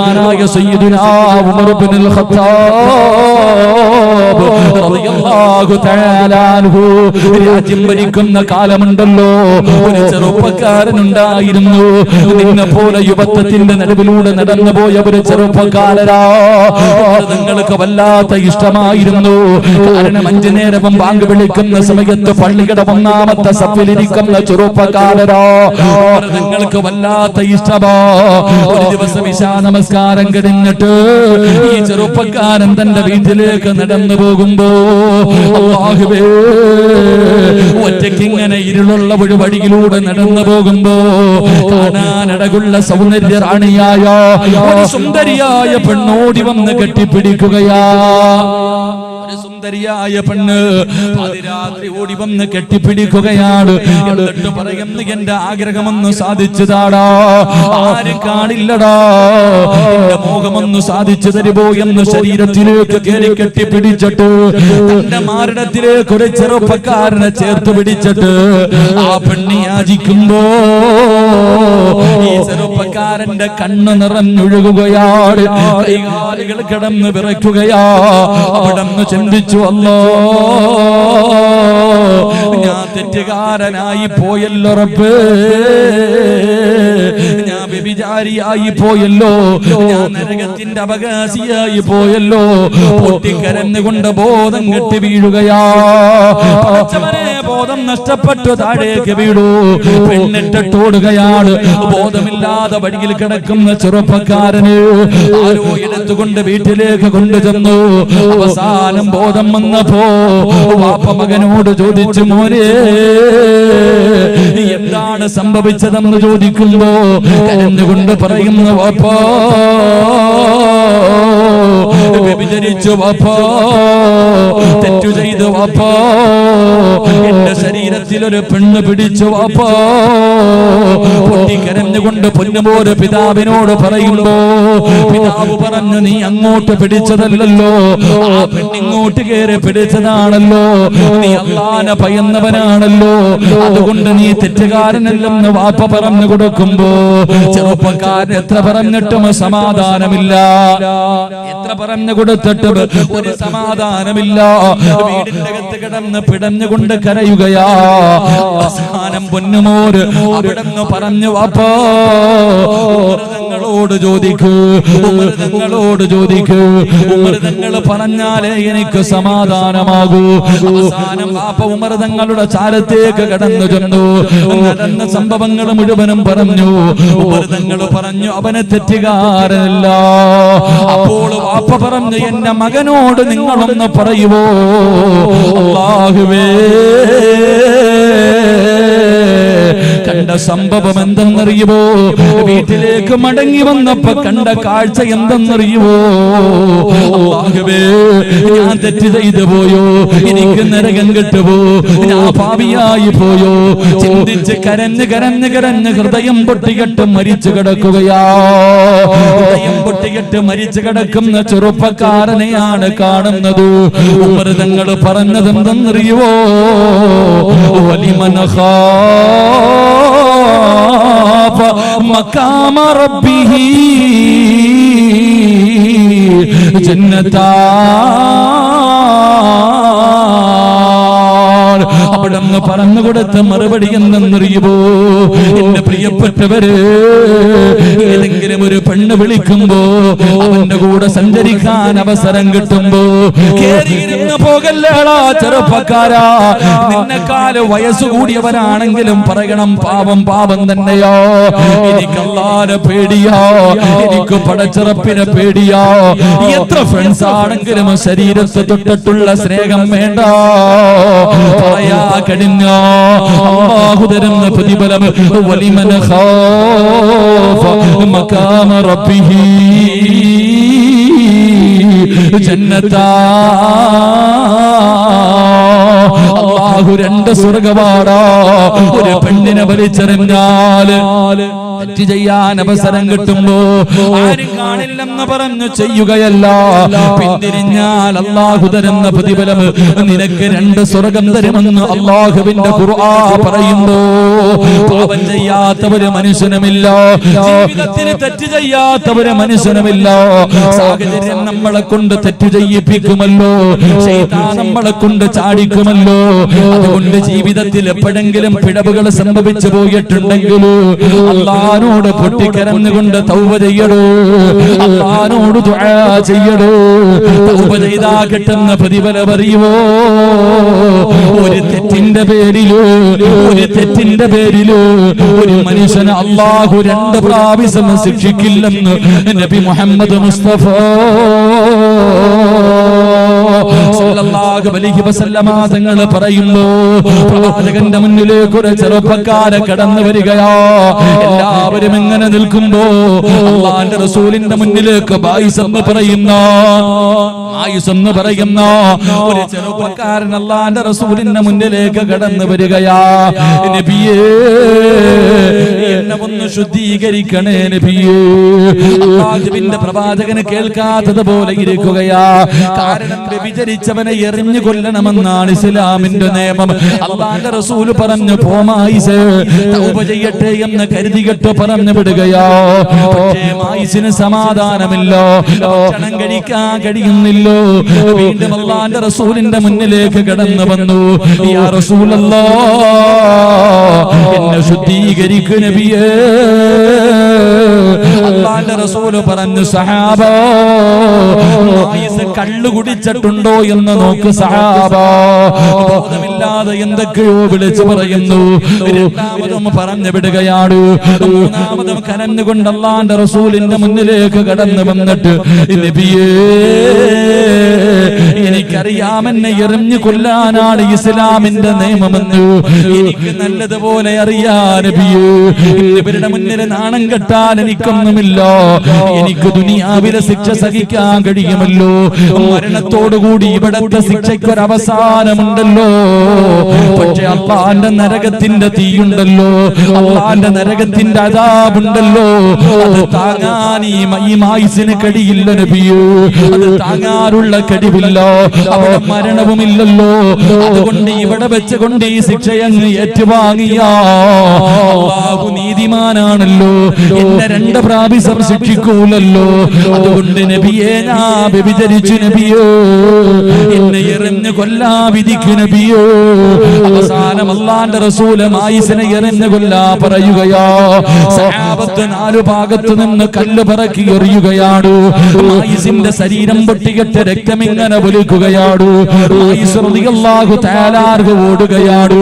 ബഹുമാനായ സയ്യിദുനാ ഉമർ ഇബ്നുൽ ഖത്താബ് റളിയല്ലാഹു തആല അൻഹു. രാജ്യം ഭരിക്കുന്ന കാലമുണ്ടല്ലോ. ഒരു ചെറുപ്പക്കാരൻ ഉണ്ടായിരുന്നു നിന്നെ പോലെ യുവത്വത്തിന്റെ നടുവിലൂടെ നടന്നു പോയ ഒരു ചെറുപ്പക്കാരനാ. നിങ്ങൾക്ക് വല്ലാത്ത ഇഷ്ടമായിരുന്നു. കാരണം അഞ്ചു നേരവും ബാങ്ക് വിളിക്കുന്ന സമയത്ത് പള്ളിയുടെ ഒന്നാമത്തെ സഫിലിരിക്കുന്ന ചെറുപ്പക്കാരനോ. നിങ്ങൾക്ക് വല്ലാത്ത ഇഷ്ടമാ. ഒരു ദിവസം ഇശാ നമസ്കാരം കഴിഞ്ഞിട്ട് ഈ ചെറുപ്പക്കാരൻ തന്റെ വീട്ടിലേക്ക് നടന്നു പോകുമ്പോ ഒറ്റയ്ക്ക് ഇങ്ങനെ ഇരുളുള്ള ഒരു വഴിയിലൂടെ നടന്നു പോകുമ്പോ കാണാനടകുള്ള സൗന്ദര്യ റാണിയായ സുന്ദരിയായ പെണ്ണോടി വന്ന് കെട്ടിപ്പിടിക്കുകയാ. സുന്ദരിയായ പെണ്ണ് പാതിരാത്രി ഓടി വന്ന് കെട്ടിപ്പിടിക്കുകയാണ്. എന്നിട്ട് എന്റെ ആഗ്രഹമൊന്ന് സാധിച്ചതാടാ. ആരും കാണില്ലടാ. എന്റെ മോഹമൊന്ന് സാധിച്ചു തരുമോ എന്ന് ശരീരത്തിലേക്ക് കയറി കെട്ടിപ്പിടിച്ചിട്ട് തന്റെ മാരണത്തിലേക്ക് ഒരു ചെറുപ്പക്കാരനെ ചേർത്ത് പിടിച്ചിട്ട് ആ പെണ്ണി യാചിക്കുമ്പോ ഈ ചെറുപ്പക്കാരന്റെ കണ്ണ് നിറഞ്ഞൊഴുകുകയാണ്. കൈകാലുകൾ കിടന്ന് വിറയ്ക്കുകയാ. അവിടെ നിന്ന് ചിന്തിച്ചു അല്ലോ ഞാൻ തെറ്റുകാരനായി പോയല്ലോ റബ്ബ്. ഞാൻ വ്യഭിചാരിയായി പോയല്ലോ. ഞാൻ നരകത്തിന്റെ അവകാശിയായി പോയല്ലോ. പൊട്ടിക്കരന്നുകൊണ്ട് ബോധം കെട്ടി വീഴുകയാ. ബോധം നഷ്ടപ്പെട്ടു താഴേക്ക് വീടൂ പെണ്ണിട്ടോടുകയാണ് ബോധമില്ലാതെ വഴിയിൽ കിടക്കുന്ന ചെറുപ്പക്കാരന് ആരോ എടുത്തുകൊണ്ട് വീട്ടിലേക്ക് കൊണ്ടുചെന്നു. അവസാനം ബോധം വന്നപ്പോ വാപ്പ മകനോട് ചോദിച്ചു മോനെ എന്താണ് സംഭവിച്ചതെന്ന് ചോദിക്കുമ്പോ എന്നുകൊണ്ട് പറയുന്ന വാപ്പാ തെറ്റു ചെയ്തു എന്റെ ശരീരത്തിൽ ഒരു പെണ്ണ് പിടിച്ചു വാപ്പാ പൊട്ടിക്കരഞ്ഞുകൊണ്ട് പൊന്നുപോലെ പിതാവിനോട് പറയുമ്പോ പിതാവ് പറഞ്ഞു നീ അങ്ങോട്ട് പിടിച്ചതല്ലല്ലോ. ആ പെണ്ണിങ്ങോട്ട് കയറി പിടിച്ചതാണല്ലോ. നീ അല്ലാന ഭയന്നവനാണല്ലോ. അതുകൊണ്ട് നീ തെറ്റുകാരനല്ലെന്ന് വാപ്പ പറഞ്ഞു കൊടുക്കുമ്പോ ചെറുപ്പക്കാരൻ എത്ര പറഞ്ഞിട്ടും സമാധാനമില്ല. എത്ര പറഞ്ഞു കൊടുത്തിട്ടും ഒരു സമാധാനമില്ല. വീടിന്റെ അകത്ത് കിടന്ന് പിടഞ്ഞുകൊണ്ട് കരയുകയാ. അവസാനം പൊന്നുമോര് അവിടെന്ന് പറഞ്ഞു വാപ്പോ ഉമൃതങ്ങളോട് ചോദിക്കൂ ഉമൃതങ്ങളോട് ചോദിക്കൂ. ഉമൃതങ്ങൾ പറഞ്ഞാലേ എനിക്ക് സമാധാനമാകൂ. അവസാനം വാപ്പ ഉമൃതങ്ങളുടെ ചാരത്തേക്ക് കടന്നു ചെന്നു. നടന്ന സംഭവങ്ങൾ മുഴുവനും പറഞ്ഞു. ഉമൃതങ്ങൾ പറഞ്ഞു അവനെ തെറ്റുകാരനല്ല. അപ്പോൾ വാപ്പ പറഞ്ഞു എന്റെ മകനോട് നിങ്ങളൊന്ന് പറയുവോ? അല്ലാഹുവേ. കണ്ട സംഭവം എന്തെന്നറിയുമോ വീട്ടിലേക്ക് മടങ്ങി വന്നപ്പോ കണ്ട കാഴ്ച എന്തെന്നറിയുമോ ഞാൻ തെറ്റ് ചെയ്തു പോയോ? എനിക്ക് നരകം കിട്ടുവോ? ഞാൻ പാവിയായി പോയോ? ചിന്തിച്ച് കരഞ്ഞ് കരഞ്ഞ് കരഞ്ഞ് ഹൃദയം പൊട്ടികെട്ട് മരിച്ചു കിടക്കുകയാ. ഹൃദയം പൊട്ടികെട്ട് മരിച്ചു കിടക്കുന്ന ചെറുപ്പക്കാരനെയാണ് കാണുന്നത്. ഉമൃതങ്ങൾ പറഞ്ഞതെന്തെന്നറിയുവോ? എന്തെന്നറിയുവോ വലിമനഹ. മക്കാമ റബ്ബിഹി ജന്നതാ. അവിടെ അങ്ങ് പറഞ്ഞു കൊടുത്ത മറുപടി എന്തെന്നറിയുമോ എന്റെ പ്രിയപ്പെട്ടവര് ഏതെങ്കിലും ഒരു പെണ്ണ് വിളിക്കുമ്പോ അവന്റെ കൂടെ സഞ്ചരിക്കാൻ അവസരം കിട്ടുമ്പോ കേറിയിരുന്ന് പോകല്ലേടാ ചെറുപ്പക്കാരാ നിന്നെക്കാൽ വയസ്സ് കൂടിയവരാണെങ്കിലും പറയണം പാപം പാപം തന്നെയോ എനിക്കല്ലാരെ പേടിയോ എനിക്ക് പടച്ചിറപ്പിനെ പേടിയോ എത്ര ഫ്രണ്ട്സ് ആണെങ്കിലും ശരീരത്തെ തൊട്ടിട്ടുള്ള സ്നേഹം വേണ്ട പ്രതിഫലം വലിമന ജന്നതാ രണ്ട് ഒരു പെണ്ണിനെ വലിച്ചെറിഞ്ഞാൽ. തെറ്റ് ചെയ്യാൻ അവസരം കിട്ടുമ്പോ ആരും കാണില്ലെന്ന് പറഞ്ഞു ചെയ്യുകയല്ല. പിന്തിരിഞ്ഞാൽ അള്ളാഹു തരുന്ന പ്രതിഫലം നിനക്ക് രണ്ട് സ്വർഗം തരുമെന്ന് അള്ളാഹുവിന്റെ ഖുർആ പറയുമ്പോ പാപം ചെയ്യാത്തവര് മനുഷ്യനുമില്ല. ജീവിതത്തിന് തെറ്റ് ചെയ്യാത്തവര് മനുഷ്യനുമില്ല. സാഹചര്യം നമ്മളെ കൊണ്ട് തെറ്റ് ചെയ്യിപ്പിക്കുമല്ലോ. നമ്മളെ കൊണ്ട് ചാടിക്കുമല്ലോ. അതുകൊണ്ട് ജീവിതത്തിൽ എപ്പോഴെങ്കിലും പിഴവുകൾ സംഭവിച്ചു പോയിട്ടുണ്ടെങ്കിൽ അള്ളഹാനോട് പൊട്ടിക്കരഞ്ഞുകൊണ്ട് തൗവ ചെയ്യടോ. അള്ളഹാനോട് ദുആ ചെയ്യടോ. തൗബ ചെയ്താ കിട്ടുന്ന പ്രതിഫലം അറിയുമോ ഒരു തെറ്റിന്റെ പേരിലോ ഒരു തെറ്റിന്റെ പേരിലോ ഒരു മനുഷ്യന് അള്ളാഹു രണ്ട് പ്രാവശ്യം ശിക്ഷിക്കില്ലെന്ന് നബി മുഹമ്മദ് മുസ്തഫ. തങ്ങൾ പറയുന്നു പ്രവാചകന്റെ മുന്നിലേക്ക് ഒരു ചെറുപ്പക്കാരെ കടന്നു വരികയാ. എല്ലാവരും ഇങ്ങനെ നിൽക്കുമ്പോ അള്ളാന്റെ റസൂലിന്റെ മുന്നിലേക്ക് ബായിസ് എന്ന് പറയുന്ന ബായിസ് എന്ന് പറയുന്ന ഒരു ചെറുപ്പക്കാരൻ അള്ളാന്റെ റസൂലിന്റെ മുന്നിലേക്ക് കടന്നു വരികയാ. നബിയേ എന്നെ ഒന്ന് ശുദ്ധീകരിക്കണേ നബിയേ. അള്ളാഹുവിന്റെ പ്രവാചകന് കേൾക്കാത്തത് പോലെ ഇരിക്കുകയാ. കാരണം വ്യഭിചരിച്ചവനെ എറിഞ്ഞു കൊല്ലണമെന്നാണ് ഇസ്ലാമിന്റെ നിയമം. അള്ളാന്റെ റസൂൽ പറഞ്ഞു പോമായിസ് തൗബ ചെയ്യട്ടെ എന്ന് കരുതികെട്ട് പറഞ്ഞു വിടുകയോ? മായിസിന് സമാധാനമില്ലോ. ഭക്ഷണം കഴിക്കാൻ കഴിയുന്നില്ലോ. വീണ്ടും അള്ളാന്റെ റസൂലിന്റെ മുന്നിലേക്ക് കടന്നു വന്നു. യാ റസൂലല്ലോ എന്നെ ശുദ്ധീകരിക്കു നബിയേ. അള്ളാന്റെ റസൂൽ പറഞ്ഞു സഹാബോ കള്ളു കുടിച്ചിട്ടുണ്ടോ എന്ന് നോക്ക് സഹാബോ. ബോധമില്ലാതെ എന്തൊക്കെയോ വിളിച്ചു പറയുന്നു. രണ്ടാമതും പറഞ്ഞു വിടുകയാണ്. മൂന്നാമതും കരഞ്ഞുകൊണ്ട് അള്ളാന്റെ റസൂലിന്റെ മുന്നിലേക്ക് കടന്നു വന്നിട്ട് നബിയേ എനിക്കറിയാം എന്നെ എറിഞ്ഞു കൊല്ലാനാണ് ഇസ്ലാമിന്റെ നിയമമെന്ന് എനിക്ക് നല്ലതുപോലെ അറിയാ നബിയേ ഇന്ന് ഇവരുടെ മുന്നിൽ നാണം കെട്ടാൻ എനിക്കൊന്നുമില്ല എനിക്ക് ദുനിയാവിലെ ശിക്ഷ സഹിക്കാൻ കഴിയുമല്ലോ മരണത്തോടുകൂടി ഇവിടത്തെ ശിക്ഷയ്ക്ക് ഒരു അവസാനമുണ്ടല്ലോ പക്ഷെ അള്ളാന്റെ നരകത്തിന്റെ തീയുണ്ടല്ലോ അള്ളാന്റെ നരകത്തിന്റെ അതാപുണ്ടല്ലോ അത് താങ്ങാൻ ഈ മൈസിന് കടിയില്ല നബിയോ അത് താങ്ങാനുള്ള കഴിവില്ല അവിടെ മരണവുമില്ലല്ലോ. അതുകൊണ്ട് ഇവിടെ വെച്ചുകൊണ്ട് ഈ ശിക്ഷയങ്ങ് ഏറ്റുവാങ്ങിയ അള്ളാഹു നീതിമാനാണല്ലോ. എന്നെ രണ്ട് പ്രാവശ്യം ശിക്ഷിക്കൂലല്ലോ. അതുകൊണ്ട് നബിയെ ഞാ വ്യഭിചരിച്ചു നബിയോ. എന്നെ എറിഞ്ഞ് കൊല്ലാ വിധിക്കു നബിയോ. അവസാനം അള്ളാന്റെ റസൂൽ എറിഞ്ഞ് കൊല്ലാ പറയുകയാ. സഹാബത്ത് നാലു ഭാഗത്തു നിന്ന് കല്ല് പറക്കി എറിയുകയാണ്. മായിസിന്റെ ശരീരം പൊട്ടികെട്ട് രക്തമിങ്ങനെ ഒലിക്കുകയാണ് ഓടുകയാണ്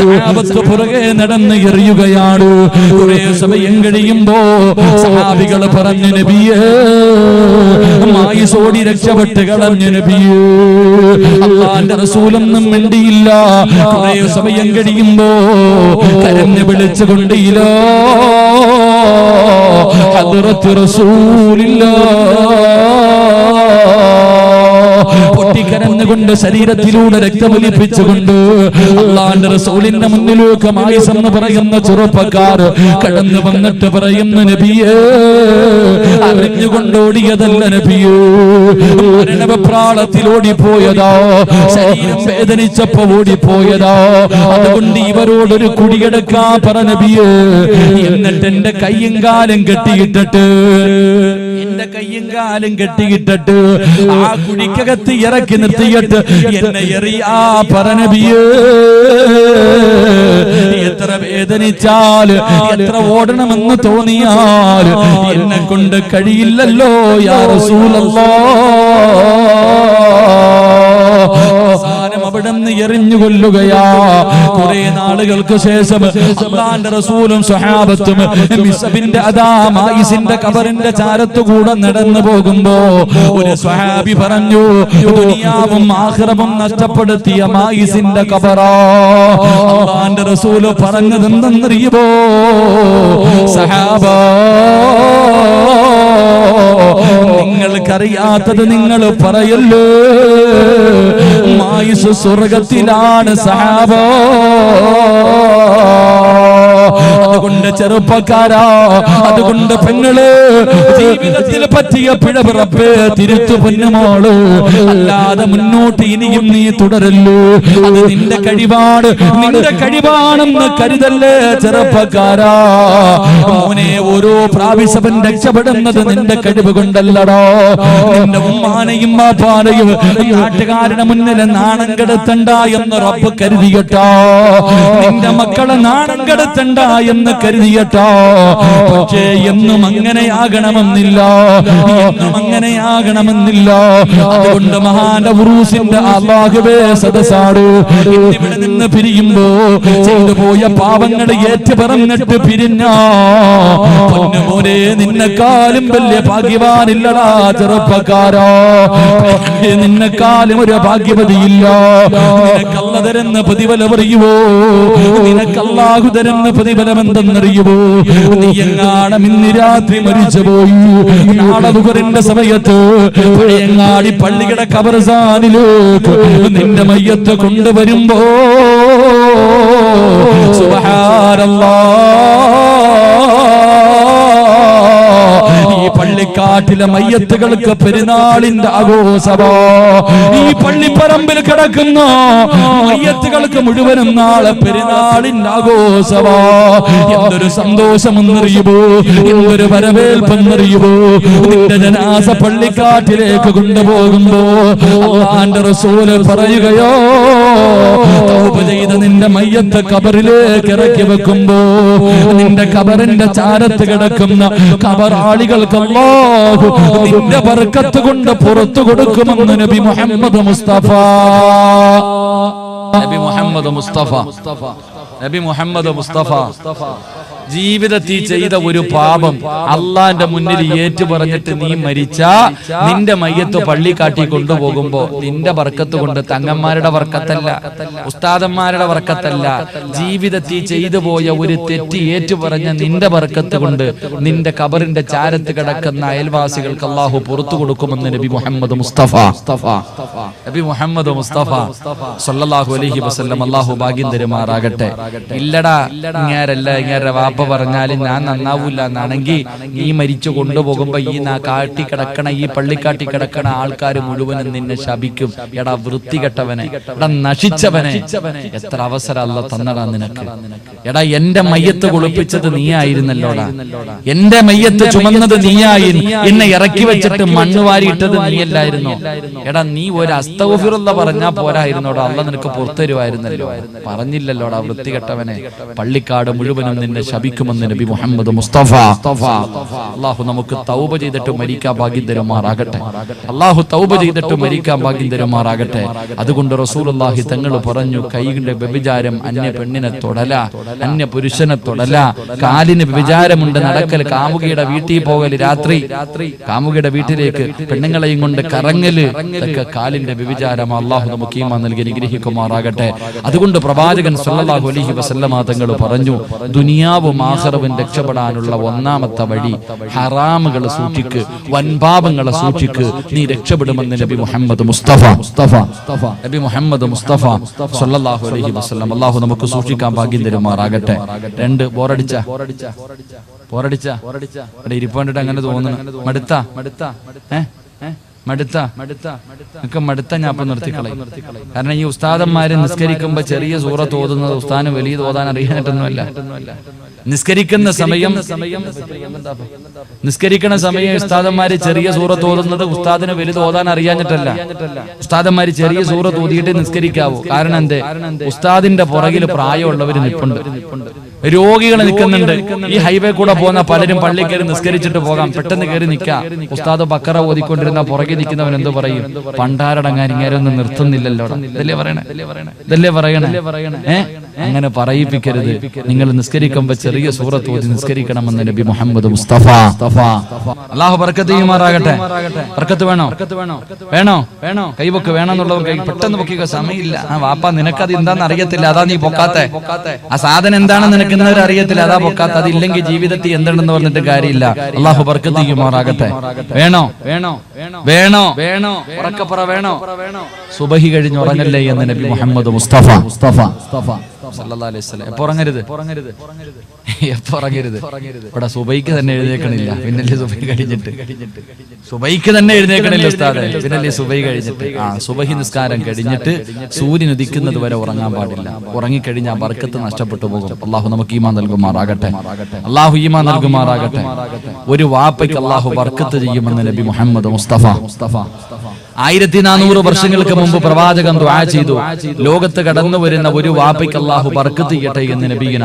സഹാബത്ത് പുറകെ നടന്ന് എറിയുകയാണ് കുറെ സമയം കഴിയുമ്പോ സഹാബികൾ പറഞ്ഞു നബിയേ മായിസോടി രക്ഷപ്പെട്ട് കളഞ്ഞു നബിയേ അള്ളാന്റെ റസൂലൊന്നും മിണ്ടിയില്ല. കുറെ സമയം കഴിയുമ്പോ കരഞ്ഞു വിളിച്ചുകൊണ്ടില്ലോ ഹദ്റത്ത് റസൂലില്ലാ. പൊട്ടിക്കരഞ്ഞുകൊണ്ട് ശരീരത്തിലൂടെ രക്തമൊലിപ്പിച്ചുകൊണ്ട് അള്ളാന്റെ റസൂലിന്റെ മുന്നിലൂക്ക് മായിസ് എന്ന് പറയുന്ന ചെറുപ്പക്കാർ കടന്നു വന്നിട്ട് പറയുന്ന നബിയേ അറിഞ്ഞുകൊണ്ട് ഓടിയതല്ല നബിയേ. മരണവെപ്രാളത്തിൽ ഓടിപ്പോയതോ ശരീരം വേദനിച്ചപ്പോ ഓടിപ്പോയതോ. അതുകൊണ്ട് ഇവരോടൊരു കുടിയെടുക്കാ പറ നബിയേ എന്നിട്ട് എന്റെ കയ്യും കാലും കെട്ടിയിട്ടിട്ട് എന്റെ കയ്യും കാലും കെട്ടിയിട്ടിട്ട് ആ കുഴിക്കകത്ത് ഇറക്കി നിർത്തിയിട്ട് എന്നെ എറിയാ പറനബിയേ എത്ര വേദനിച്ചാൽ എത്ര ഓടണമെന്ന് തോന്നിയാൽ എന്നെ കൊണ്ട് കഴിയില്ലല്ലോ യാ റസൂലല്ലോ. അവിടെ നിന്ന് എറിഞ്ഞുകൊല്ലുകയാ. കുറെ നാളുകൾക്ക് ശേഷം അള്ളാന്റെ റസൂലും സ്വഹാബത്തും മിസബിന്റെ അതാ മായിസിന്റെ കബറിന്റെ ചാരത്തുകൂടെ നടന്നു പോകുമ്പോ ഒരു സ്വഹാബി പറഞ്ഞു ദുനിയാവും ആഹ്റവും നഷ്ടപ്പെടുത്തിയ മായിസിന്റെ കബറാ അള്ളാന്റെ റസൂൽ പറഞ്ഞതെന്തെന്നറിയുമോ സഹാബോ സഹാബാ. നിങ്ങൾക്കറിയാത്തത് നിങ്ങൾ പറയല്ലോ? മായുസ് സ്വർഗത്തിലാണ് സഹാബോ. അതുകൊണ്ട് ചെറുപ്പക്കാരാ അതുകൊണ്ട് പെങ്ങൾ ജീവിതത്തിൽ പറ്റിയ പിഴപിറപ്പ് തിരുത്തു പൊന്നുമോൾ. അല്ലാതെ മുന്നോട്ട് ഇനിയും നീ തുടരല്ലോ? അത് നിന്റെ കഴിവാണ് നിന്റെ കഴിവാണെന്ന് കരുതല്ലേ ചെറുപ്പക്കാരാ? മോനെ ഓരോ പ്രാവശ്യവൻ രക്ഷപ്പെടുന്നത് നിന്റെ കഴിവ് കൊണ്ടല്ലടോ. നിന്റെ ഉമ്മാനെയും മാപ്പാനെയും നാട്ടുകാരുടെ മുന്നിൽ നാണം കെടുത്തണ്ട എന്ന് റബ്ബ് കരുതിയട്ടോ. നിന്റെ മക്കളെ നാണം കെടുത്തണ്ട എന്ന് കരുതിയട്ടോ. പക്ഷേ എന്നും അങ്ങനെയാകണമെന്നില്ല എന്നും അങ്ങനെയാകണമെന്നില്ല അതുകൊണ്ട് മഹാന്റെ ഉറൂസിന്റെ അള്ളാഹുബേ സദസാട് ഇവിടെ നിന്ന് പിരിയുമ്പോ ചെയ്തു പോയ പാപങ്ങൾ ഏറ്റു പറഞ്ഞിട്ട് പിരിഞ്ഞ. പൊന്നുമോനെ നിന്നെക്കാളും വലിയ ഭാഗ്യവാനില്ലടാ ചെറുപ്പക്കാരോ. നിന്നെക്കാലും ഒരു ഭാഗ്യവതിയില്ല. നിനക്കല്ല തരുന്ന പ്രതിഫലം അറിയുവോ? നിനക്കല്ലാഹു തരുന്ന പ്രതിഫലം നീ എങ്ങാണം ഇന്ന് രാത്രി മരിച്ചു പോയി നാളെ സമയത്ത് പഴയങ്ങാടി പള്ളിയുടെ കബർസാനിലേക്ക് നിന്റെ മയ്യത്ത് കൊണ്ടുവരുമ്പോ സുബ്ഹാനല്ലാഹ് ഈ പള്ളിക്കാട്ടിലെ മയ്യത്തുകൾക്ക് പെരുന്നാളിന്റെ ആഘോഷമോ ഈ പള്ളിപ്പറമ്പിൽ കിടക്കുന്ന മയ്യത്തുകൾക്ക് മുഴുവനും നാളെ പെരുന്നാളിന്റെ ആഘോഷമോ എന്തൊരു സന്തോഷമെന്നറിയുമോ? എന്തൊരു വരവേൽപ്പെന്നറിയുമോ? നിന്റെ ജനാസ പള്ളിക്കാട്ടിലേക്ക് കൊണ്ടുപോകുമ്പോ അള്ളാന്റെ റസൂൽ പറയുകയോ ചെയ്ത് നിന്റെ മയ്യത്ത് കബറിലേക്ക് ഇറക്കി വെക്കുമ്പോ നിന്റെ കബറിന്റെ ചാരത്ത് കിടക്കുന്ന കബറാളികൾക്ക് അല്ലാഹു നിന്റെ ബർക്കത്ത് കൊണ്ട് പുറത്തു കൊടുക്കുമെന്ന് നബി മുഹമ്മദ് മുസ്തഫ. നബി മുഹമ്മദ് മുസ്തഫ. നബി മുഹമ്മദ് മുസ്തഫ. ജീവിതത്തിൽ ചെയ്ത ഒരു പാപം അള്ളാന്റെ മുന്നിൽ ഏറ്റു പറഞ്ഞിട്ട് നീ മരിച്ച നിന്റെ മയ്യത്ത് പള്ളി കാട്ടി കൊണ്ടുപോകുമ്പോ നിന്റെ വർക്കത്ത് കൊണ്ട് തങ്ങന്മാരുടെ വർക്കത്തല്ല ഉസ്താദന്മാരുടെ വർക്കത്തല്ല ജീവിതത്തിൽ ചെയ്തു പോയ ഒരു തെറ്റ് ഏറ്റു പറഞ്ഞ നിന്റെ വർക്കത്ത് കൊണ്ട് നിന്റെ കബറിന്റെ ചാരത്ത് കിടക്കുന്ന അയൽവാസികൾക്ക് അള്ളാഹു പുറത്തു കൊടുക്കുമെന്ന് നബി മുഹമ്മദ് മുസ്തഫ. നബി മുഹമ്മദ് മുസ്തഫ സല്ലല്ലാഹു അലൈഹി വസല്ലം അള്ളാഹു ഭാഗ്യം തരുമാറാകട്ടെ. ഇല്ലടാ ഇങ്ങാരല്ല ഇങ്ങാരുടെ വാപ്പ പറഞ്ഞാലും ഞാൻ നന്നാവൂല എന്നാണെങ്കിൽ നീ മരിച്ചു കൊണ്ടുപോകുമ്പോ ഈ നാ കാട്ടി കിടക്കണ ഈ പള്ളിക്കാട്ടി കിടക്കണ ആൾക്കാർ മുഴുവനും നിന്നെ ശപിക്കും. എടാ വൃത്തികെട്ടവനെ. എടാ നശിച്ചവനെ. എത്ര അവസരം അല്ല തന്നടാ നിനക്ക്. എടാ എന്റെ മയ്യത്ത് കുളിപ്പിച്ചത് നീ ആയിരുന്നല്ലോടാ എന്റെ മയ്യത്ത് ചുമന്നത് നീയായി എന്നെ ഇറക്കി വെച്ചിട്ട് മണ്ണ് വാരിയിട്ടത് നീയല്ലായിരുന്നോ? എടാ നീ ഒരു അസ്തഗുഫിറുള്ള പറഞ്ഞാ പോരായിരുന്നോടാ. അല്ല നിനക്ക് പുറത്തരുവായിരുന്നല്ലോ പറഞ്ഞില്ലല്ലോടാ വൃത്തികെട്ടവനെ. പള്ളിക്കാട് മുഴുവനും നിന്നെ ശപിക്കുമെന്ന് നബി മുഹമ്മദ് മുസ്തഫ. അള്ളാഹു നമുക്ക് തൗബ ചെയ്തിട്ട് മരിക്കാൻ ഭാഗ്യം തരുമാറാകട്ടെ. അള്ളാഹു തൗബ ചെയ്തിട്ട് മരിക്കാൻ ഭാഗ്യം തരുമാറാകട്ടെ. അതുകൊണ്ട് റസൂലുള്ളാഹി തങ്ങൾ പറഞ്ഞു കൈകളുടെ വ്യഭിചാരം അന്യ പെണ്ണിനെ തൊടല അന്യ പുരുഷനെ തൊടല. കാലിന് വ്യഭിചാരമുണ്ട് നടക്കൽ കാമുകിയുടെ വീട്ടിൽ പോകൽ രാത്രി. കാമുകിയുടെ വീട്ടിലേക്ക് പെണ്ണുങ്ങളെയും കൊണ്ട് കറങ്ങൽ ഇതൊക്കെ കാലിന്റെ വ്യഭിചാരം അള്ളാഹു നമുക്ക് ഈമാ നൽകി അനുഗ്രഹിക്കുമാറാകട്ടെ. അതുകൊണ്ട് പ്രവാചകൻ സല്ലല്ലാഹു അലൈഹി വസല്ലമ തങ്ങൾ പറഞ്ഞു ദുനിയാവും ആഖിറവും രക്ഷപ്പെടാനുള്ള ഒന്നാമത്തെ വഴി ഹറാമുകൾ സൂക്ഷിക്ക് വൻപാപങ്ങളെ സൂക്ഷിക്ക് നീ രക്ഷപ്പെടുമെന്ന് നബി മുഹമ്മദ് മുസ്തഫ. മുസ്തഫ നബി മുഹമ്മദ് മുസ്തഫ സല്ലല്ലാഹു അലൈഹി വസല്ലം. അല്ലാഹു നമുക്ക് സൂക്ഷിക്കാൻ ഭാഗ്യം തരുമാറാകട്ടെ. രണ്ട് ബോറടിച്ച. ബോറടിച്ച. ഇവിടെ ഇരിപ്പണ്ടിട്ട് അങ്ങനെ തോന്നുന്നു. മടുത്ത? മടുത്ത? ഏ? മടുത്ത? മടുത്ത? നിങ്ങൾക്ക് മടുത്ത? ഞാൻ അപ്പൊ നിർത്തിക്കളയും. കാരണം ഈ ഉസ്താദന്മാരെ നിസ്കരിക്കുമ്പോൾ ചെറിയ സൂറത്ത് ഓതുന്നത് ഉസ്താന് വലിയ തോതാൻ അറിയാനായിട്ടൊന്നുമല്ല. നിസ്കരിക്കുന്ന സമയം നിസ്കരിക്കുന്ന സമയം ഉസ്താദന്മാര് ചെറിയ സൂറത്ത് ഓതുന്നത് ഉസ്താദിന് വലുത് ഓതാൻ അറിയാഞ്ഞിട്ടല്ല. ഉസ്താദന്മാര് ചെറിയ സൂറത്ത് ഓതിയിട്ട് നിസ്കരിക്കാവൂ. കാരണം എന്തേ? ഉസ്താദിന്റെ പുറകിൽ പ്രായമുള്ളവര് നിപ്പുണ്ട് രോഗികൾ നിൽക്കുന്നുണ്ട്. ഈ ഹൈവേ കൂടെ പോകുന്ന പലരും പള്ളി കയറി നിസ്കരിച്ചിട്ട് പോകാം. പെട്ടെന്ന് കയറി നിൽക്കാം. ഉസ്താദ് ബക്കറ ഓതിക്കൊണ്ടിരുന്ന പുറകെ നിൽക്കുന്നവൻ എന്ത് പറയും? പണ്ടാരടങ്ങാൻ ഇങ്ങനെ ഒന്നും നിർത്തുന്നില്ലല്ലോ. ഇതല്ലേ പറയണേ? ഇതല്ലേ പറയണേ? ഏ? അങ്ങനെ പറയിപ്പിക്കരുത്. നിങ്ങൾ നിസ്കരിക്കുമ്പോ ചെറിയ സൂറത്ത് ഓതി നിസ്കരിക്കണമെന്ന് നബി മുഹമ്മദ് മുസ്തഫ. അള്ളാഹു ബർക്കത്ത് ചെയ്യുമാറാകട്ടെ ബർക്കത്ത് വേണോ? വേണോ? വേണോ? കൈവക്ക് വേണമെന്നുള്ളവർ കൈ പെട്ടെന്ന് പൊക്കിക്കോ. സമയമില്ല. ആ വാപ്പ നിനക്കത് എന്താണെന്ന് അറിയത്തില്ല. അതാ നീ പൊക്കാത്തെ. ആ സാധനം എന്താണെന്ന് നിനക്ക് ഇന്നവരെ അറിയത്തില്ല അതാ പൊക്കാത്ത അതില്ലെങ്കിൽ ജീവിതത്തിൽ എന്താണെന്ന് പറഞ്ഞിട്ട് കാര്യമില്ല. അള്ളാഹു ബർക്കത്ത് ചെയ്യുമാറാകട്ടെ വേണോ? വേണോ? വേണോ? വേണോ? ഉറക്കപ്പുറ വേണോ? സുബഹി കഴിഞ്ഞ് ഉറങ്ങല്ലേ എന്ന് നബി മുഹമ്മദ് മുസ്തഫ. മുസ്തഫ മുസ്തഫ. സല്ലല്ലാഹു അലൈഹി വസല്ലം. എപ്പോ ഉറങ്ങരുത്? എപ്പോ ഉറങ്ങരുത്? ഇവിടെ സുബൈക്ക് തന്നെ എഴുന്നേക്കണില്ല. പിന്നല്ലേ സുബൈ കഴിഞ്ഞിട്ട്. സുബൈക്ക് തന്നെ എഴുന്നേക്കണില്ല ഉസ്താദെ. പിന്നല്ലേ സുബൈ കഴിഞ്ഞിട്ട്. ആ സുബഹി നിസ്കാരം കഴിഞ്ഞിട്ട് സൂര്യൻ ഉദിക്കുന്നത് വരെ ഉറങ്ങാൻ പാടില്ല. ഉറങ്ങിക്കഴിഞ്ഞാൽ ബർക്കത്ത് നഷ്ടപ്പെട്ടു പോകും. അള്ളാഹു നമുക്ക് ഈമാ നൽകുമാറാകട്ടെ. അള്ളാഹു ഈമാ നൽകുമാറാകട്ടെ. ഒരു വാപ്പയ്ക്ക് അള്ളാഹു ബർക്കത്ത് ചെയ്യുമെന്ന് നബി മുഹമ്മദ് മുസ്തഫ മുസ്തഫ. ആയിരത്തി നാനൂറ് വർഷങ്ങൾക്ക് മുമ്പ് പ്രവാചകൻ ദുആ ചെയ്തു. ലോകത്ത് കടന്നു വരുന്ന ഒരു വാപ്പയ്ക്ക് അള്ളാഹു ബർക്കത്ത് ചെയ്യട്ടെ എന്ന് നബീന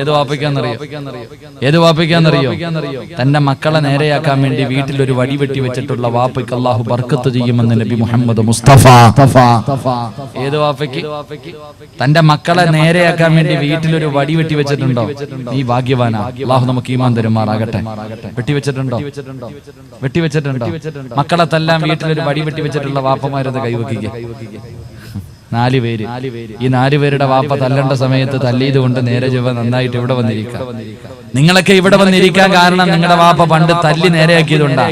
ഏത് വാപ്പയ്ക്കാന്നറിയോ ഏത് വാപ്പയ്ക്കാന്നറിയോ തന്റെ മക്കളെ നേരെയാക്കാൻ വേണ്ടി വീട്ടിൽ ഒരു വടി വെട്ടി വെച്ചിട്ടുള്ള വാപ്പയ്ക്ക് അള്ളാഹു ബർക്കത്ത് ചെയ്യുമെന്ന് നബി മുഹമ്മദ് മുസ്തഫ. ഏത് വാപ്പയ്ക്ക്? തന്റെ മക്കളെ നേരെയാക്കാൻ വേണ്ടി വീട്ടിൽ ഒരു വടി വെട്ടി വെച്ചിട്ടുണ്ടോ? നീ ഭാഗ്യവാനാ. അള്ളാഹു നമുക്ക് ഈമാൻ തരുമാറാകട്ടെ. വെട്ടി വെച്ചിട്ടുണ്ടോ? വെട്ടി വെച്ചിട്ടുണ്ടോ? മക്കളെ വീട്ടിൽ ഒരു വടി വെട്ടി വെച്ചിട്ടുള്ള വാപ്പമാരത് കൈവക്കിക്കുക നാല് പേര്. ഈ നാല് പേരുടെ വാപ്പ തല്ലേണ്ട സമയത്ത് തല്ലിയത് കൊണ്ട് നേരെ ചൊവ്വ നന്നായിട്ട് ഇവിടെ വന്നിരിക്കാം നിങ്ങളൊക്കെ ഇവിടെ വന്നിരിക്കാൻ കാരണം നിങ്ങളുടെ വാപ്പ പണ്ട് തല്ലി നേരെയാക്കിയതുണ്ട്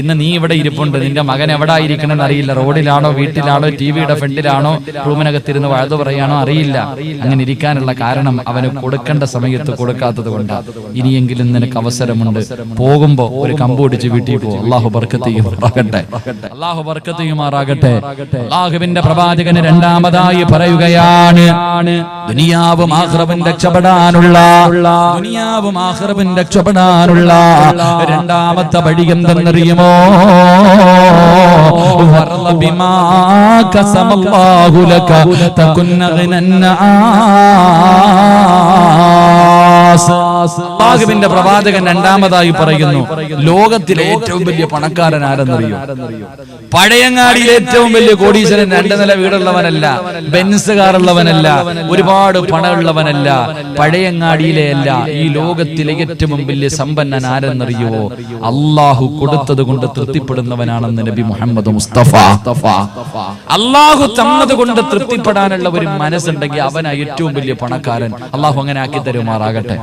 ഇന്ന് നീ ഇവിടെ ഇരിപ്പുണ്ട്. നിന്റെ മകൻ എവിടെ ആയിരിക്കണം അറിയില്ല. റോഡിലാണോ വീട്ടിലാണോ ടി വിയുടെ ഫ്രണ്ടിലാണോ റൂമിനകത്തിരുന്ന് വഴുതു പറയാണോ അറിയില്ല. അങ്ങനെ ഇരിക്കാനുള്ള കാരണം അവന് കൊടുക്കേണ്ട സമയത്ത് കൊടുക്കാത്തത് കൊണ്ട്. ഇനിയെങ്കിലും നിനക്ക് അവസരമുണ്ട്. പോകുമ്പോ ഒരു കമ്പ് പിടിച്ച് വീട്ടിൽ പോകും അള്ളാഹു ബർക്കത്തെയുമാറാകട്ടെ അള്ളാഹു ബർക്കത്തെയുമാറാകട്ടെ അള്ളാഹുവിന്റെ പ്രവാചകന് രണ്ടാമതായി പറയുകയാണ് ദുനിയാവും ആഹ്റവും രക്ഷപ്പെടാനുള്ള ദുനിയാവും ആഹ്റവും രക്ഷപ്പെടാനുള്ള രണ്ടാമത്തെ വഴി എന്തെന്നറിയുമോ? വറള അള്ളാഹുവിന്റെ പ്രവാചകൻ രണ്ടാമതായി പറയുന്നു ലോകത്തിലെ ഏറ്റവും വലിയ പണക്കാരൻ ആരെന്നറിയോ? പഴയങ്ങാടിയിലെ ഏറ്റവും വലിയ കോടീശ്വരൻ രണ്ട് നില വീടുള്ളവനല്ല ബെൻസ് കാറുള്ളവനല്ല ഒരുപാട് പണമുള്ളവനല്ല പഴയങ്ങാടിയിലെ അല്ല ഈ ലോകത്തിലെ ഏറ്റവും വലിയ സമ്പന്നൻ ആരെന്നറിയോ? അള്ളാഹു കൊടുത്തത് കൊണ്ട് തൃപ്തിപ്പെടുന്നവനാണെന്ന് നബി മുഹമ്മദ് മുസ്തഫ. അള്ളാഹു തന്നത് കൊണ്ട് തൃപ്തിപ്പെടാനുള്ള ഒരു മനസ്സുണ്ടെങ്കിൽ അവനാ ഏറ്റവും വലിയ പണക്കാരൻ അള്ളാഹു അങ്ങനെ ആക്കി തരുമാറാകട്ടെ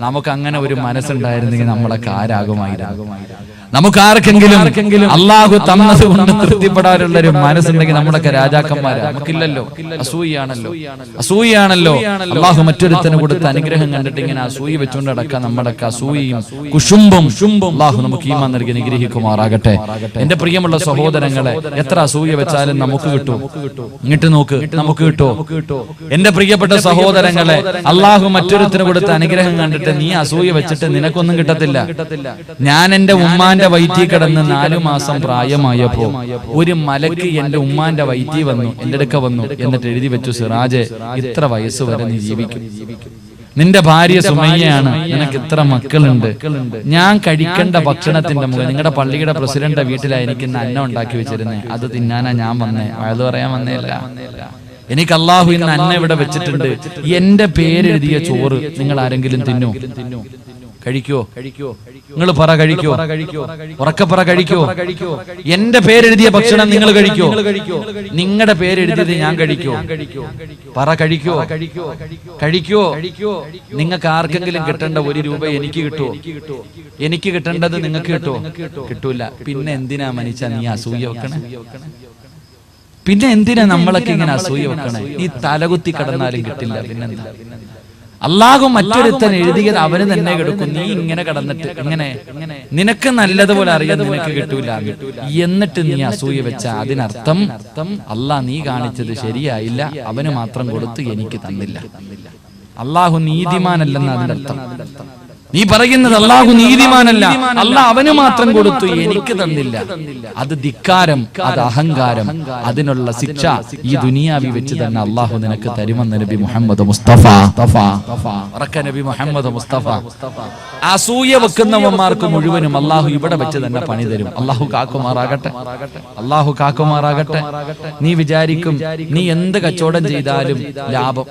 നമുക്ക് അങ്ങനെ ഒരു മനസ്സുണ്ടായിരുന്നെങ്കിൽ നമ്മളൊക്കെ ആരാകുമായിരുന്നു? നമുക്ക് ആർക്കെങ്കിലും അള്ളാഹു തന്നത് കൊണ്ട് തൃപ്തിപ്പെടാനുള്ള ഒരു മനസ്സുണ്ടെങ്കിൽ നമ്മുടെയൊക്കെ രാജാക്കന്മാരാ നമുക്കില്ലല്ലോ. അസൂയാണല്ലോ അസൂയാണല്ലോ അള്ളാഹു മറ്റൊരുത്തന് കൊടുത്ത അനുഗ്രഹം കണ്ടിട്ട് ഇങ്ങനെ അസൂയി വെച്ചുകൊണ്ട് അടക്കാം നമ്മുടെയൊക്കെ അസൂയയും കുശുംബും അള്ളാഹു നമുക്ക് ഈമാൻ നൽകി അനുഗ്രഹിക്കുമാറാകട്ടെ. എന്റെ പ്രിയമുള്ള സഹോദരങ്ങളെ എത്ര അസൂയ വെച്ചാലും നമുക്ക് കിട്ടും. ഇങ്ങോട്ട് നോക്ക് നമുക്ക് കിട്ടോ. എന്റെ പ്രിയപ്പെട്ട സഹോദരങ്ങളെ അള്ളാഹു മറ്റൊരുത്തിന് കൊടുത്ത അനുഗ്രഹം കണ്ടിട്ട് നീ അസൂയ വെച്ചിട്ട് നിനക്കൊന്നും കിട്ടത്തില്ല. ഞാൻ എന്റെ ഉമ്മാന്റെ വയറ്റി കിടന്ന് നാലു മാസം പ്രായമായപ്പോ ഒരു മലക്ക് എന്റെ ഉമ്മാന്റെ വയറ്റി വന്നു എന്റെ അടുക്ക വന്നു എന്നിട്ട് എഴുതി വെച്ചു സിറാജെ ഇത്ര വയസ്സ് വരെ നീ ജീവിക്കും. നിന്റെ ഭാര്യ സുമയ്യയാണ് നിനക്ക് ഇത്ര മക്കളുണ്ട്. ഞാൻ കഴിക്കേണ്ട ഭക്ഷണത്തിന്റെ മുഖം നിങ്ങളുടെ പള്ളിയുടെ പ്രസിഡന്റ് വീട്ടിലാ എനിക്ക് ഇന്ന് അന്നം ഉണ്ടാക്കി വെച്ചിരുന്നേ. അത് തിന്നാനാ ഞാൻ വന്നേ. അത് പറയാൻ വന്നേല്ല എനിക്ക് അള്ളാഹു ഇന്ന് അന്ന ഇവിടെ വെച്ചിട്ടുണ്ട്. എന്റെ പേരെഴുതിയ ചോറ് നിങ്ങൾ ആരെങ്കിലും തിന്നോ? കഴിക്കോ? കഴിക്കോ? നിങ്ങൾ പറ കഴിക്കോ? കഴിക്കോ? ഉറക്ക പറ കഴിക്കോ? കഴിക്കോ? എന്റെ പേരെഴുതിയ ഭക്ഷണം നിങ്ങൾ കഴിക്കോ? കഴിക്കോ? നിങ്ങളുടെ പേരെഴുതിയത് ഞാൻ കഴിക്കോ? പറ കഴിക്കോ? കഴിക്കോ? കഴിക്കോ? കഴിക്കോ? നിങ്ങൾക്ക് ആർക്കെങ്കിലും കിട്ടേണ്ട ഒരു രൂപ എനിക്ക് കിട്ടുമോ എനിക്ക് കിട്ടേണ്ടത് നിങ്ങൾക്ക് കിട്ടുമോ കിട്ടൂല. പിന്നെ എന്തിനാ മനുഷ്യ നീ അസൂയ വെക്കണേ? പിന്നെ എന്തിനാ നമ്മളൊക്കെ ഇങ്ങനെ അസൂയ വെക്കണേ? നീ തലകുത്തി കടന്നാലും കിട്ടില്ല. പിന്നെന്താ? അള്ളാഹു മറ്റൊരുത്തൻ എഴുതിയത് അവന് തന്നെ കിടക്കും. നീ ഇങ്ങനെ കടന്നിട്ട് ഇങ്ങനെ നിനക്ക് നല്ലതുപോലെ അറിയാൻ നിനക്ക് കിട്ടൂല. എന്നിട്ട് നീ അസൂയ വെച്ച അതിനർത്ഥം അള്ളാഹ് നീ കാണിച്ചത് ശരിയായില്ല. അവന് മാത്രം കൊടുത്തു എനിക്ക് തന്നില്ല. അള്ളാഹു നീതിമാനല്ലെന്ന് അതിന്റെ അർത്ഥം നീ പറയുന്നത് അള്ളാഹു നീതിമാനല്ല. അള്ളാഹ് അവന് മാത്രം കൊടുത്തു എനിക്ക് തന്നില്ല. അത് ധിക്കാരം അത് അഹങ്കാരം അതിനുള്ള ശിക്ഷ ഈ ദുനിയാവി വെച്ച് തന്നെ അള്ളാഹു നിനക്ക് തരുമെന്ന് നബി മുഹമ്മദ് മുസ്തഫ. നബി മുഹമ്മദ് മുസ്തഫ. അസൂയ വെക്കുന്നവന്മാർക്ക് മുഴുവനും അള്ളാഹു ഇവിടെ വെച്ച് തന്നെ പണി തരും. അള്ളാഹു കാക്കുമാറാകട്ടെ. അള്ളാഹു കാക്കുമാറാകട്ടെ. നീ വിചാരിക്കും നീ എന്ത് കച്ചവടം ചെയ്താലും ലാഭം.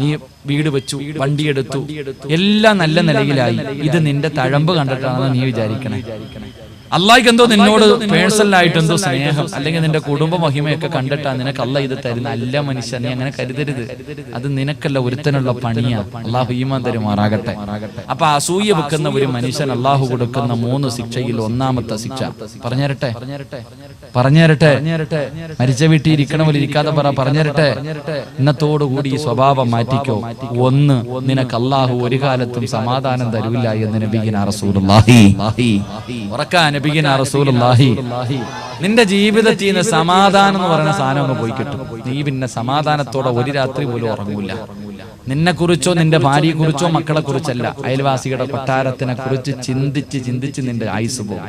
നീ വീട് വെച്ചു വണ്ടിയെടുത്തു എല്ലാം നല്ല നിലയിലായി ഇത് നിന്റെ തഴമ്പ് കണ്ടിട്ടാണെന്ന് നീ വിചാരിക്കണേ. അള്ളാഹിക്ക് എന്തോ നിന്നോട് പേഴ്സണൽ ആയിട്ട് എന്തോ സ്നേഹം അല്ലെങ്കിൽ നിന്റെ കുടുംബ മഹിമയൊക്കെ കണ്ടിട്ടാ നിനക്ക് അല്ല ഇത് തരുന്ന അല്ല മനുഷ്യ നീ അങ്ങനെ കരുതരുത്. അത് നിനക്കല്ല ഒരുത്തനുള്ള പണിയാ. അള്ളാഹു ഈമാൻ തരുമാറാകട്ടെ. അപ്പൊ അസൂയ വെക്കുന്ന ഒരു മനുഷ്യൻ അള്ളാഹു കൊടുക്കുന്ന മൂന്ന് ശിക്ഷയിൽ ഒന്നാമത്തെ ശിക്ഷ. പറഞ്ഞരട്ടെ. പറഞ്ഞരട്ടെ. മരിച്ച വീട്ടിൽ ഇരിക്കണ പോലെ ഇരിക്കാതെ പറ പറഞ്ഞരട്ടെ. ഇന്നത്തോടു കൂടി ഈ സ്വഭാവം മാറ്റിക്കോ. ഒന്ന് നിനക്ക് അള്ളാഹു ഒരു കാലത്തും സമാധാനം തരൂല എന്ന് നബിഗിന റസൂലുള്ളാഹി ഉറക്കാ നബിഗിന റസൂലുള്ളാഹി. നിന്റെ ജീവിതത്തിൽ നിന്ന് സമാധാനം എന്ന് പറയുന്ന സാധനം അങ്ങ് പോയി കിട്ടും. നീ പിന്നെ സമാധാനത്തോടെ ഒരു രാത്രി പോലും ഉറങ്ങൂല. നിന്നെ കുറിച്ചോ നിന്റെ ഭാര്യയെക്കുറിച്ചോ മക്കളെക്കുറിച്ചല്ല. മക്കളെ കുറിച്ചല്ല അയൽവാസികളുടെ കൊട്ടാരത്തിനെ കുറിച്ച് ചിന്തിച്ച് ചിന്തിച്ച് നിന്റെ ആയുസ് പോകും.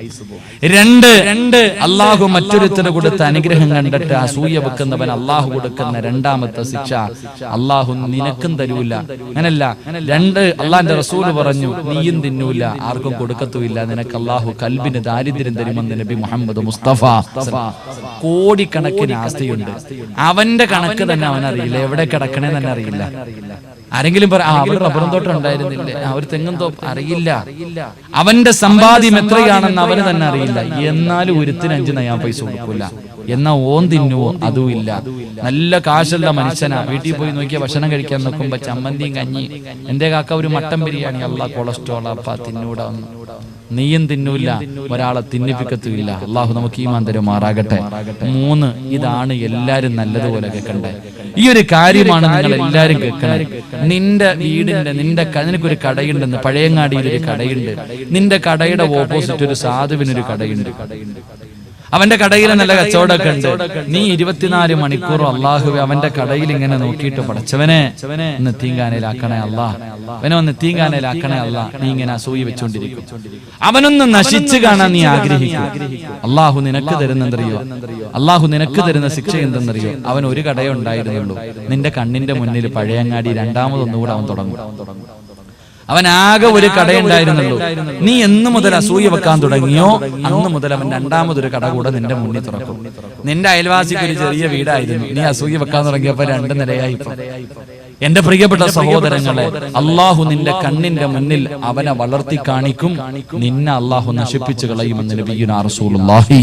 രണ്ട് രണ്ട് അള്ളാഹു മറ്റൊരുത്തിന് കൊടുത്ത അനുഗ്രഹം കണ്ടിട്ട് അസൂയ വെക്കുന്നവൻ അള്ളാഹു കൊടുക്കുന്ന രണ്ടാമത്തെ ശിക്ഷ അള്ളാഹു നിനക്കും തരൂല. അങ്ങനല്ല. രണ്ട് അള്ളാന്റെ റസൂൽ പറഞ്ഞു നീയും തിന്നൂല്ല ആർക്കും കൊടുക്കത്തുമില്ല. നിനക്ക് അള്ളാഹു കൽബിന് ദാരിദ്ര്യം തരുമെന്ന് നബി മുഹമ്മദ് മുസ്തഫ കോടിക്കണക്കിന് ആസ്തിയുണ്ട്. അവന്റെ കണക്ക് തന്നെ അവനറിയില്ല. അറിയില്ല എവിടെ കിടക്കണേ തന്നെ അറിയില്ല ആരെങ്കിലും പറ അവിടെ റബ്ബറും തോട്ടം ഉണ്ടായിരുന്നില്ലേ? ആ ഒരു തെങ്ങും തോപ്പ് അറിയില്ല. അവന്റെ സമ്പാദ്യം എത്രയാണെന്ന് അവന് തന്നെ അറിയില്ല. എന്നാലും ഒരുത്തിന് അഞ്ച് നയാ പൈസ കൊടുക്കില്ല എന്നാ ഓൻ തിന്നുവോ അതും ഇല്ല നല്ല കാശുള്ള മനുഷ്യനാ. വീട്ടിൽ പോയി നോക്കിയ ഭക്ഷണം കഴിക്കാൻ നോക്കുമ്പോ ചമ്മന്തിയും കഞ്ഞി. എന്റെ കാക്ക ഒരു മട്ടൻ ബിരിയാണി അല്ല കൊളസ്ട്രോൾ അപ്പ തിന്നൂടാ നീയും തിന്നൂല്ല ഒരാളെ തിന്നിപ്പിക്കത്തുമില്ല. അള്ളാഹു നമുക്ക് ഈ മാന്തരം മാറാകട്ടെ. മൂന്ന് ഇതാണ് എല്ലാരും നല്ലതുപോലെ കേൾക്കണ്ടേ? ഈ ഒരു കാര്യമാണ് നിങ്ങൾ എല്ലാരും കേൾക്കുന്നത്. നിന്റെ വീടിന്റെ നിന്റെ നിനക്കൊരു കടയുണ്ടെന്ന് പഴയങ്ങാടിയിൽ ഒരു കടയുണ്ട്. നിന്റെ കടയുടെ ഓപ്പോസിറ്റ് ഒരു സാധുവിനൊരു കടയുണ്ട്. കടയുണ്ട്. അവന്റെ കടയിൽ നല്ല കച്ചവടമൊക്കെ ഉണ്ട്. നീ ഇരുപത്തിനാല് മണിക്കൂറും അള്ളാഹുവെ അവന്റെ കടയിൽ ഇങ്ങനെ നോക്കിയിട്ട് പടച്ചവനെ ഒന്ന് തീങ്കാനയിലാക്കണേ അല്ലാ അവനെ ഒന്ന് തീങ്കാനയിലാക്കണേ അല്ല നീ ഇങ്ങനെ അസൂയി വെച്ചോണ്ടിരിക്കും അവനൊന്ന് നശിച്ചു കാണാൻ നീ ആഗ്രഹിക്കും അള്ളാഹു നിനക്ക് തരുന്നെന്തറിയോ അള്ളാഹു നിനക്ക് തരുന്ന ശിക്ഷ എന്തെന്നറിയോ? അവൻ ഒരു കടയുണ്ടായിരുന്നുള്ളൂ. നിന്റെ കണ്ണിന്റെ മുന്നിൽ പഴയങ്ങാടി രണ്ടാമതൊന്നുകൂടെ അവൻ തുടങ്ങും. അവൻ ആകെ ഒരു കടയുണ്ടായിരുന്നുള്ളൂ. നീ എന്ന് മുതൽ അസൂയ വെക്കാൻ തുടങ്ങിയോ അന്ന് മുതൽ അവൻ രണ്ടാമതൊരു കട കൂടെ നിന്റെ മുന്നിൽ തുറക്കും. നിന്റെ അയൽവാസിക്ക് ഒരു ചെറിയ വീടായിരുന്നു. നീ അസൂയ വെക്കാൻ തുടങ്ങിയപ്പോ രണ്ട് നിലയായി. എന്റെ പ്രിയപ്പെട്ട സഹോദരങ്ങളെ അള്ളാഹു നിന്റെ കണ്ണിന്റെ മുന്നിൽ അവനെ വളർത്തി കാണിക്കും. നിന്നെ അള്ളാഹു നശിപ്പിച്ചു കളയുമെന്ന് നബിയുനാ റസൂലുള്ളാഹി.